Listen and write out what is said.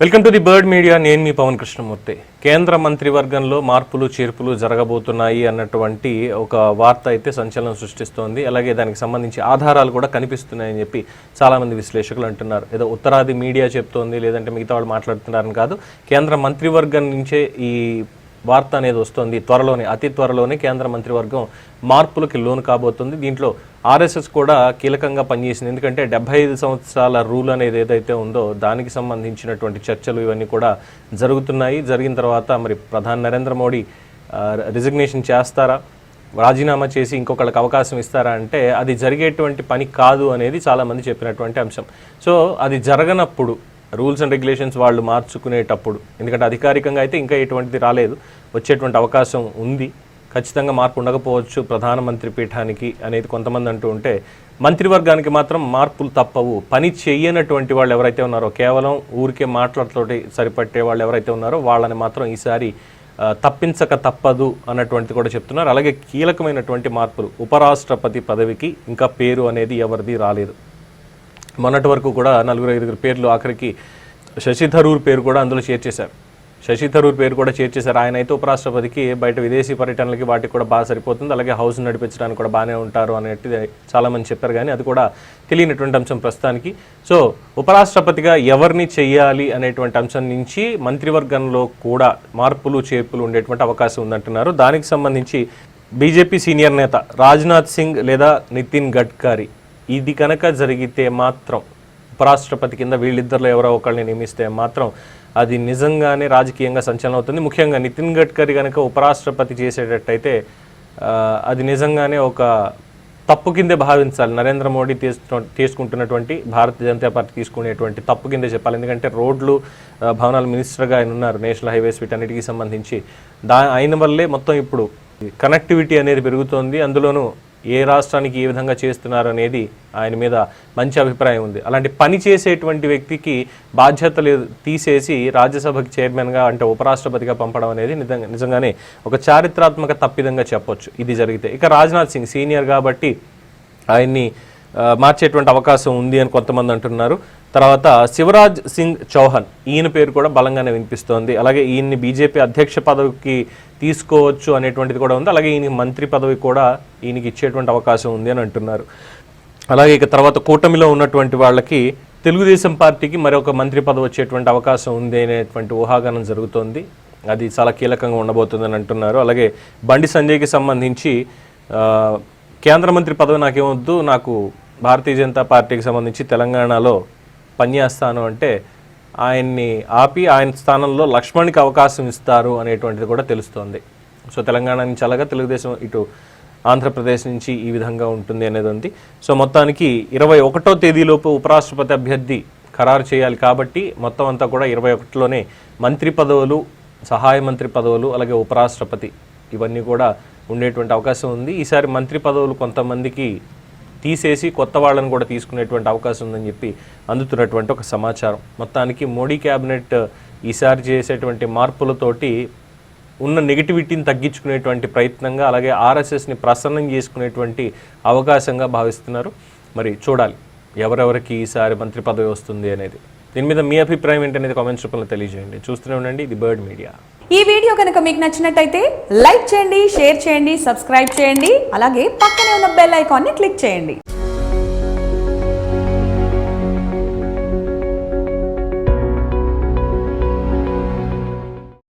Welcome to the Bird Media. నేను మీ పవన్ కృష్ణమూర్తి. కేంద్ర మంత్రివర్గంలో మార్పులు చేర్పులు జరగబోతున్నాయి అన్నటువంటి ఒక వార్త అయితే సంచలనం సృష్టిస్తోంది. అలాగే దానికి సంబంధించి ఆధారాలు కూడా కనిపిస్తున్నాయని చెప్పి చాలామంది విశ్లేషకులు అంటున్నారు. ఏదో ఉత్తరాది మీడియా చెప్తోంది లేదంటే మిగతా వాళ్ళు మాట్లాడుతున్నారని కాదు. కేంద్ర మంత్రివర్గం నుంచే ఈ వార్త అనేది వస్తుంది. త్వరలోనే అతి త్వరలోనే కేంద్ర మంత్రివర్గం మార్పులకి లోను కాబోతుంది. దీంట్లో ఆర్ఎస్ఎస్ కూడా కీలకంగా పనిచేసింది. ఎందుకంటే డెబ్బై ఐదు సంవత్సరాల రూల్ అనేది ఏదైతే ఉందో దానికి సంబంధించినటువంటి చర్చలు ఇవన్నీ కూడా జరుగుతున్నాయి. జరిగిన తర్వాత మరి ప్రధాని నరేంద్ర మోడీ రిజిగ్నేషన్ చేస్తారా? రాజీనామా చేసి ఇంకొకళ్ళకి అవకాశం ఇస్తారా అంటే అది జరిగేటువంటి పని కాదు అనేది చాలామంది చెప్పినటువంటి అంశం. సో అది జరగనప్పుడు రూల్స్ అండ్ రెగ్యులేషన్స్ వాళ్ళు మార్చుకునేటప్పుడు. ఎందుకంటే అధికారికంగా అయితే ఇంకా ఎటువంటిది రాలేదు. వచ్చేటువంటి అవకాశం ఉంది. ఖచ్చితంగా మార్పు ఉండకపోవచ్చు ప్రధానమంత్రి పీఠానికి అనేది కొంతమంది అంటూ ఉంటే మంత్రివర్గానికి మాత్రం మార్పులు తప్పవు. పని చేయనటువంటి వాళ్ళు ఎవరైతే ఉన్నారో కేవలం ఊరికే మాటలతోటి సరిపట్టే వాళ్ళు ఎవరైతే ఉన్నారో వాళ్ళని మాత్రం ఈసారి తప్పించక తప్పదు అన్నటువంటిది కూడా చెప్తున్నారు. అలాగే కీలకమైనటువంటి మార్పులు. ఉపరాష్ట్రపతి పదవికి ఇంకా పేరు అనేది ఎవరిది రాలేదు. మొన్నటి వరకు కూడా నలుగురు ఐదుగురు పేర్లు ఆఖరికి శశి థరూర్ పేరు కూడా అందులో చేర్చేశారు శశి థరూర్ పేరు కూడా చేర్చేశారు ఆయన అయితే ఉపరాష్ట్రపతికి బయట విదేశీ పర్యటనలకి వాటికి కూడా బాగా సరిపోతుంది. అలాగే హౌస్ నడిపించడానికి కూడా బాగానే ఉంటారు అనేటిది చాలామంది చెప్పారు. కానీ అది కూడా తెలియనటువంటి అంశం ప్రస్తుతానికి. సో ఉపరాష్ట్రపతిగా ఎవరిని చేయాలి అనేటువంటి అంశం నుంచి మంత్రివర్గంలో కూడా మార్పులు చేర్పులు ఉండేటువంటి అవకాశం ఉందంటున్నారు. దానికి సంబంధించి బీజేపీ సీనియర్ నేత రాజ్నాథ్ సింగ్ లేదా నితిన్ గడ్కరీ ఇది కనుక జరిగితే మాత్రం ఉపరాష్ట్రపతి కింద వీళ్ళిద్దరిలో ఎవరో ఒకళ్ళని నియమిస్తే మాత్రం అది నిజంగానే రాజకీయంగా సంచలనం అవుతుంది. ముఖ్యంగా నితిన్ గడ్కరీ కనుక ఉపరాష్ట్రపతి చేసేటట్టయితే అది నిజంగానే ఒక తప్పు కిందే భావించాలి. నరేంద్ర మోడీ తీసు తీసుకుంటున్నటువంటి భారతీయ జనతా పార్టీ తీసుకునేటువంటి తప్పు కిందే చెప్పాలి. ఎందుకంటే రోడ్లు భవనాలు భవనాల మినిస్టర్గా ఆయన ఉన్నారు నేషనల్ హైవేస్ వీటన్నిటికీ సంబంధించి. దా ఆయన వల్లే మొత్తం ఇప్పుడు కనెక్టివిటీ అనేది పెరుగుతోంది. అందులోనూ ఏ రాష్ట్రానికి ఏ విధంగా చేస్తున్నారు అనేది ఆయన మీద మంచి అభిప్రాయం ఉంది. అలాంటి పని చేసేటువంటి వ్యక్తికి బాధ్యతలు తీసేసి రాజ్యసభకి చైర్మన్గా అంటే ఉపరాష్ట్రపతిగా పంపడం అనేది నిజంగా నిజంగానే ఒక చారిత్రాత్మక తప్పిదంగా చెప్పొచ్చు. ఇది జరిగితే. ఇక రాజ్నాథ్ సింగ్ సీనియర్ కాబట్టి ఆయన్ని మార్చేటువంటి అవకాశం ఉంది అని కొంతమంది అంటున్నారు. తర్వాత శివరాజ్ సింగ్ చౌహాన్ ఈయన పేరు కూడా బలంగానే వినిపిస్తోంది. అలాగే ఈయన్ని బీజేపీ అధ్యక్ష పదవికి తీసుకోవచ్చు అనేటువంటిది కూడా ఉంది. అలాగే ఈయన మంత్రి పదవి కూడా ఈయనకి ఇచ్చేటువంటి అవకాశం ఉంది అని అంటున్నారు. అలాగే ఇక తర్వాత కూటమిలో ఉన్నటువంటి వాళ్ళకి తెలుగుదేశం పార్టీకి మరొక మంత్రి పదవి వచ్చేటువంటి అవకాశం ఉంది అనేటువంటి ఊహాగానం జరుగుతోంది. అది చాలా కీలకంగా ఉండబోతుందని అంటున్నారు. అలాగే బండి సంజయ్కి సంబంధించి కేంద్ర మంత్రి పదవి నాకేమొద్దు నాకు భారతీయ జనతా పార్టీకి సంబంధించి తెలంగాణలో పనిచేస్తాను అంటే ఆయన్ని ఆపి ఆయన స్థానంలో లక్ష్మణ్కి అవకాశం ఇస్తారు అనేటువంటిది కూడా తెలుస్తోంది. సో తెలంగాణ నుంచి అలాగా తెలుగుదేశం ఇటు ఆంధ్రప్రదేశ్ నుంచి ఈ విధంగా ఉంటుంది అనేది ఉంది. సో మొత్తానికి ఇరవై ఒకటో తేదీలోపు ఉపరాష్ట్రపతి అభ్యర్థి ఖరారు చేయాలి కాబట్టి మొత్తం అంతా కూడా ఇరవై ఒకటిలోనే మంత్రి పదవులు సహాయ మంత్రి పదవులు అలాగే ఉపరాష్ట్రపతి ఇవన్నీ కూడా ఉండేటువంటి అవకాశం ఉంది. ఈసారి మంత్రి పదవులు కొంతమందికి తీసేసి కొత్త వాళ్ళని కూడా తీసుకునేటువంటి అవకాశం ఉందని చెప్పి అందుతున్నటువంటి ఒక సమాచారం. మొత్తానికి మోడీ క్యాబినెట్ ఈసారి చేసేటువంటి మార్పులతోటి ఉన్న నెగిటివిటీని తగ్గించుకునేటువంటి ప్రయత్నంగా అలాగే ఆర్ఎస్ఎస్ని ప్రసన్నం చేసుకునేటువంటి అవకాశంగా భావిస్తున్నారు. మరి చూడాలి ఎవరెవరికి ఈసారి మంత్రి పదవి వస్తుంది అనేది. దీని మీద మీ అభిప్రాయం ఏంటనేది కామెంట్స్ రూపంలో తెలియజేయండి. చూస్తూనే ఉండండి. ఇది బర్డ్ మీడియా ఈ వీడియో కనుక మీకు నచ్చినట్టయితే లైక్ చేయండి షేర్ చేయండి సబ్స్క్రైబ్ చేయండి అలాగే పక్కనే ఉన్న బెల్ ఐకాన్ని క్లిక్ చేయండి.